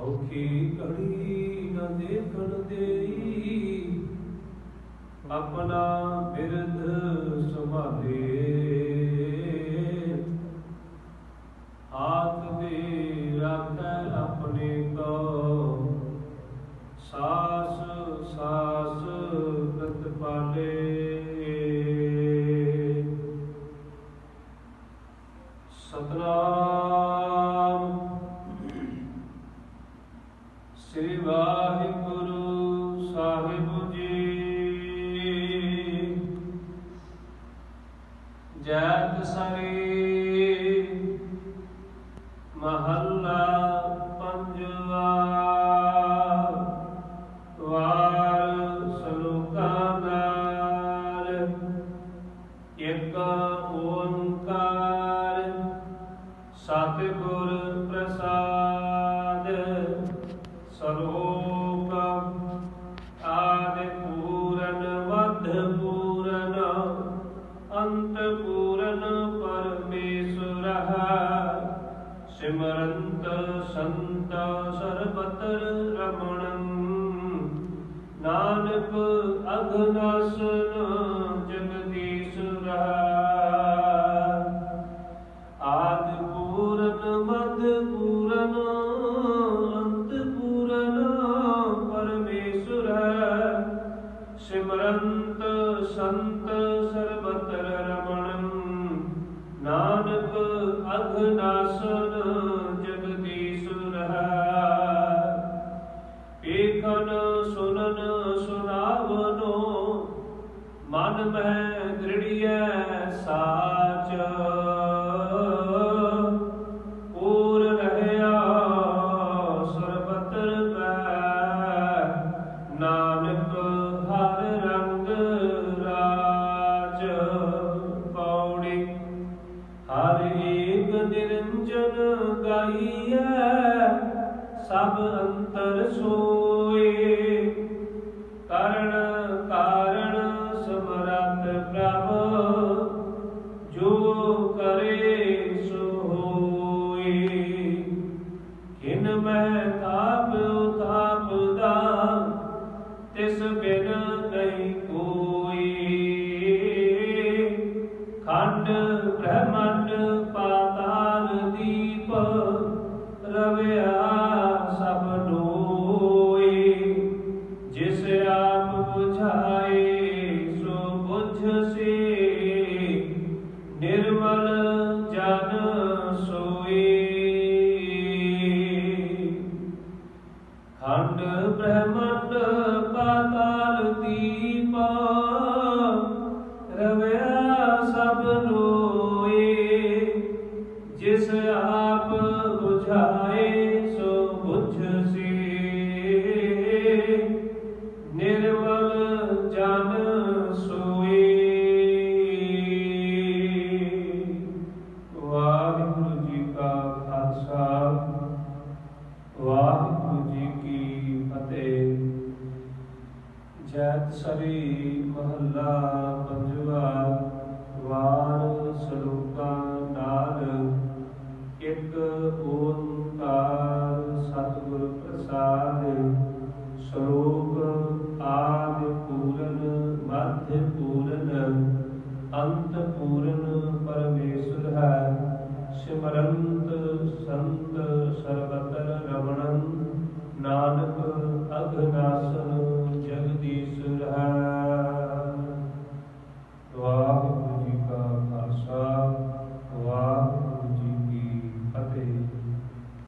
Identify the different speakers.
Speaker 1: ਔਖੀ ਘੜੀ ਨ ਦੇਖਣ ਦੇਈ। ਆਪਣਾ ਬਿਰਧ ਸੰਭਾਲੇ ਵਾਹਿਗੁਰੂ ਸਾਹਿਬ ਜੀ। ਜੈਤ ਸਰੀ ਮਹੱਲਾ ਪੰਜਵਾ। ਵਾਰ ਸਲੋਕਾਂ ਨਾਲ ਇਕ ਓੰਕਾਰ। ਸਤਿਗੁਰ ਸਿਮਰੰਤ ਸੰਤ ਸਰਬਤਰ ਰਮਣੰ। ਨਾਨਕ ਅਗਨਾਸਨ ਜਗਦੀਸ਼ਰ ਆਦ ਪੂਰਨ ਮਦ ਪੂਰਨ ਅੰਤ ਪੂਰਨ ਪਰਮੇਸ਼ਰ ਸਿਮਰੰਤ ਸੰਤ ਸਰਬਤਰ ਰਮਣੰ। ਨਾਨਕ ਮਨ ਮਹਿ ਦ੍ਰਿੜੀਐ ਸਾਚ। ਸਭ ਅੰਤਰ ਸੋਏ। ਕਰਨ ਕਾਰਣ ਸਮਰੱਥ ਪ੍ਰਭ, ਜੋ ਕਰੇ ਸੋ ਹੋਏ। ਕਿਨ ਮੈਂ ਤਾਪ ਉਤਾਪ ਦਾ ਤਿਸ ਬਿਨ ਨਹੀਂ ਕੋਈ। ਖੰਡ ਬ੍ਰਹਮੰਡ ਨਿਰਮਲ ਜਨ ਸੋਏ ਸਰੀ ਮਹੱਲਾ ਪੰਜਵਾ, ਵਾਰ ਸਲੋਕਾ ਨਾਲ ਇੱਕ ਓੰਕਾਰ ਸਤਿਗੁਰ ਪ੍ਰਸਾਦ ਸਰੂਪ ਆਦ ਪੂਰਨ, ਮਧ ਪੂਰਨ, ਅੰਤ ਪੂਰਨ ਪਰਮੇਸ਼ਰ ਹੈ, ਸਿਮਰੰਤ ਸੰਤ